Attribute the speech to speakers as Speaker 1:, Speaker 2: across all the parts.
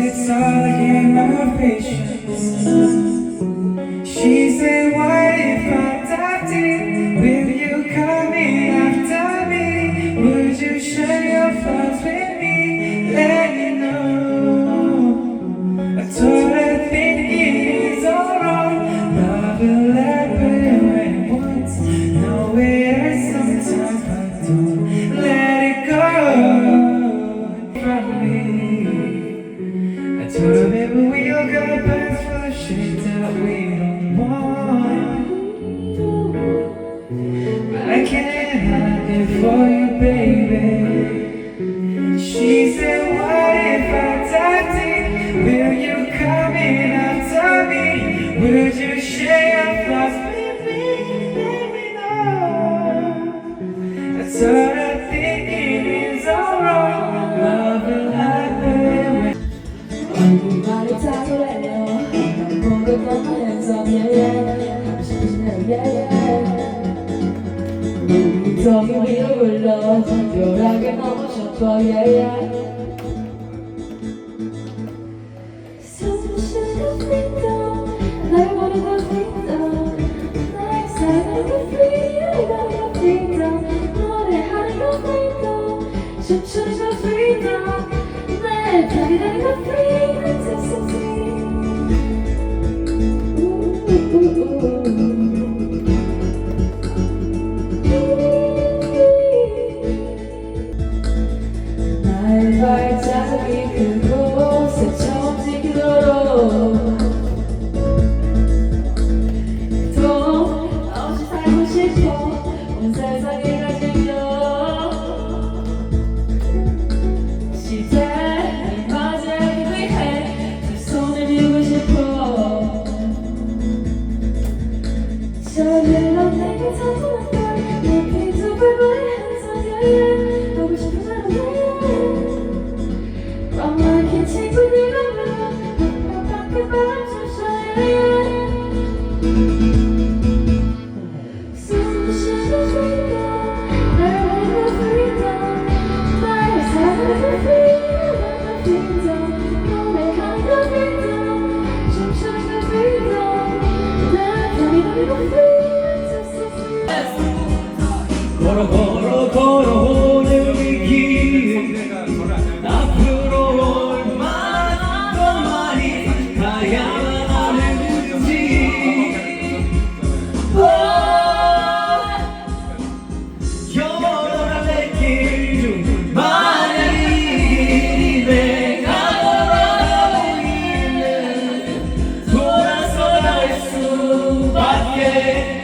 Speaker 1: it's all a game of patience. I told her, baby, we all got plans for the shit that we don't want But I can't hide it for you
Speaker 2: 우리말을 타고 달려 보고 떠나면서 예예 예예 저기 위로 올라 요란하게 넘어졌어 예예
Speaker 3: 춤추는 거 freedom 내 벽이 되는 거 f r e
Speaker 4: yeah.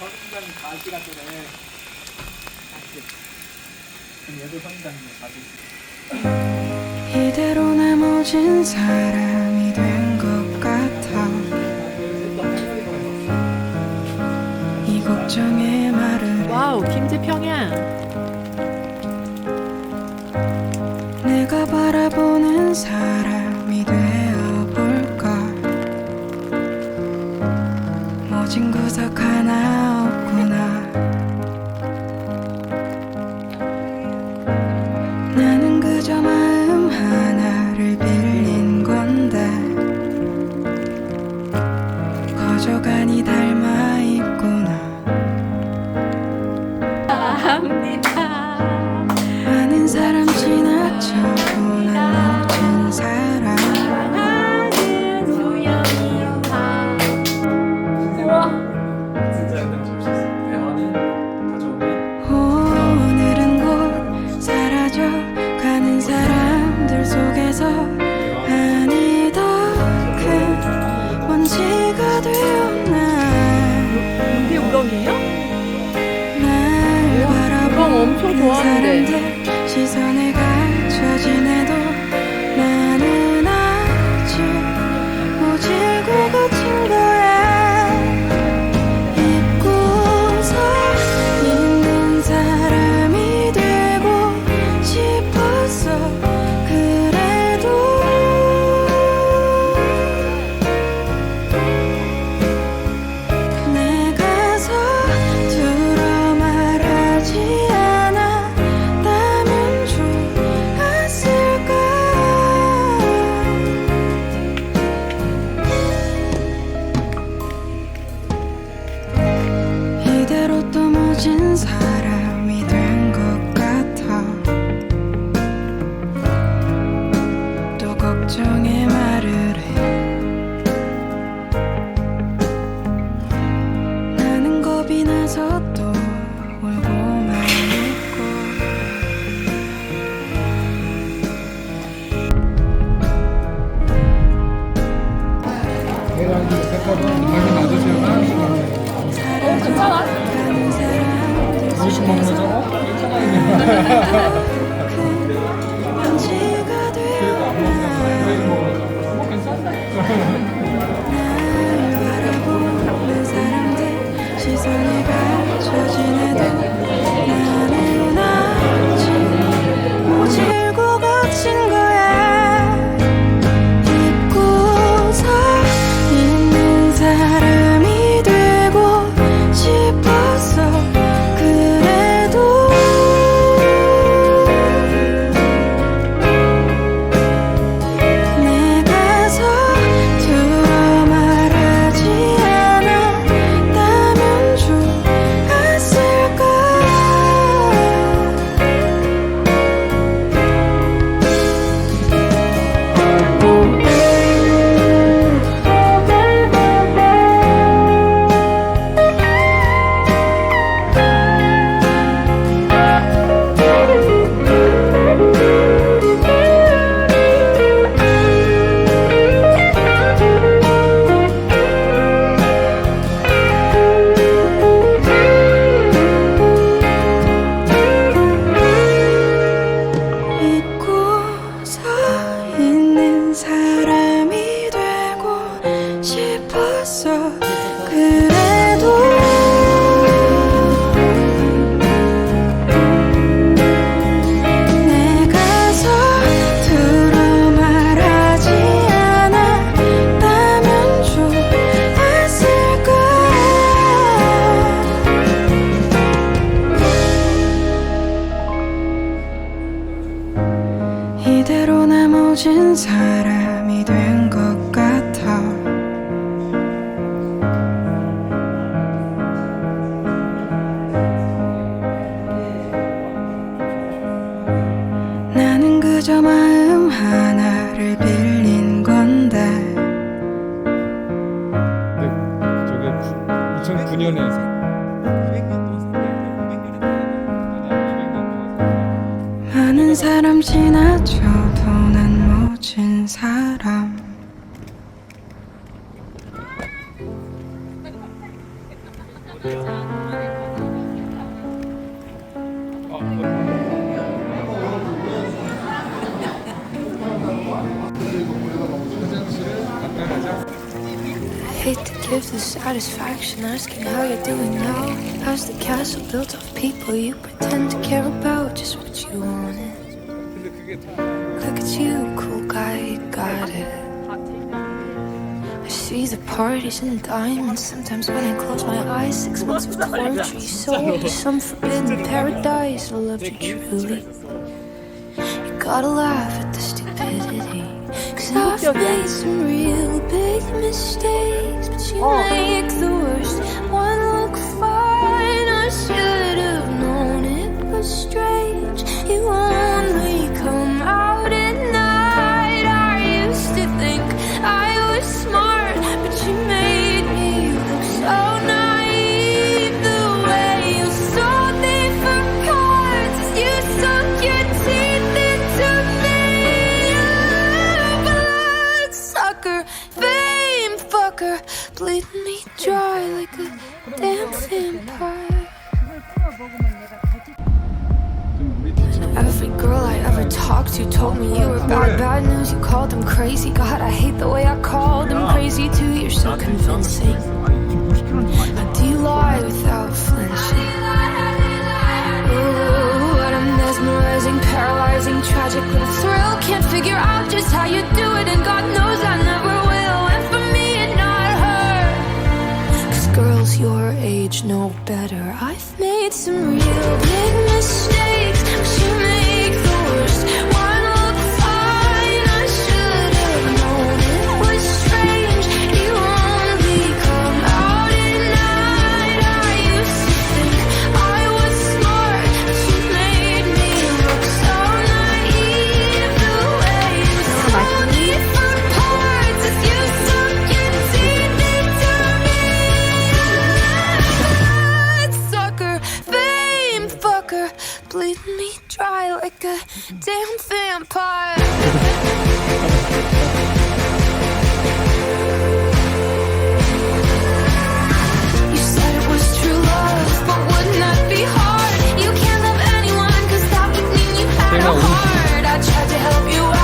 Speaker 5: 선장선장이 가시 같더래.
Speaker 6: 얘도 선장이네 가시. 이대로 나머진 사람이 된것 같아. 이걱정의 말을.
Speaker 7: 와우, 김지평이야.
Speaker 6: 꺼진 구석 하나 one's 그저 마음 하나를 빌린 건데
Speaker 8: 근 네, 저게 2009년에
Speaker 6: 많은 사람 지나쳐도 난 멋진 사람 아,
Speaker 9: 어. give the satisfaction asking how you're doing now. How's the castle built of people you pretend to care about? Just what you wanted. Look at you, cool guy, you got it. I see the parties and diamonds sometimes when I close my eyes. Six months of torture, you sold to some forbidden paradise. I loved you truly. You gotta laugh at the stupidity. Cause I've made some real big mistakes, but you oh. make the worst one look fine. I should have known it was strange. You only called him crazy. God, I hate the way I called him crazy too. You're so convincing. I do lie without flinching. Ooh, what a mesmerizing, paralyzing, tragic little thrill. Can't figure out just how you do it, and God knows I never will. And for me and not her, cause girls your age know better. I've made some real big mistakes. But you made I tried to help you out.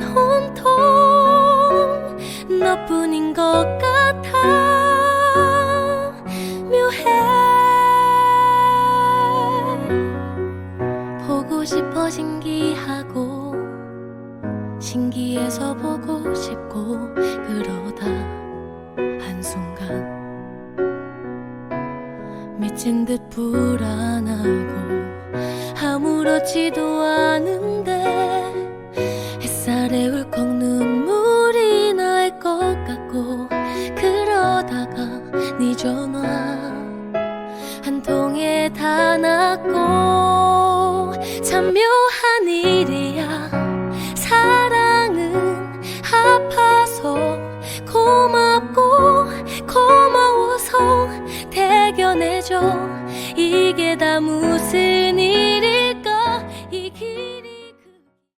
Speaker 10: juntos.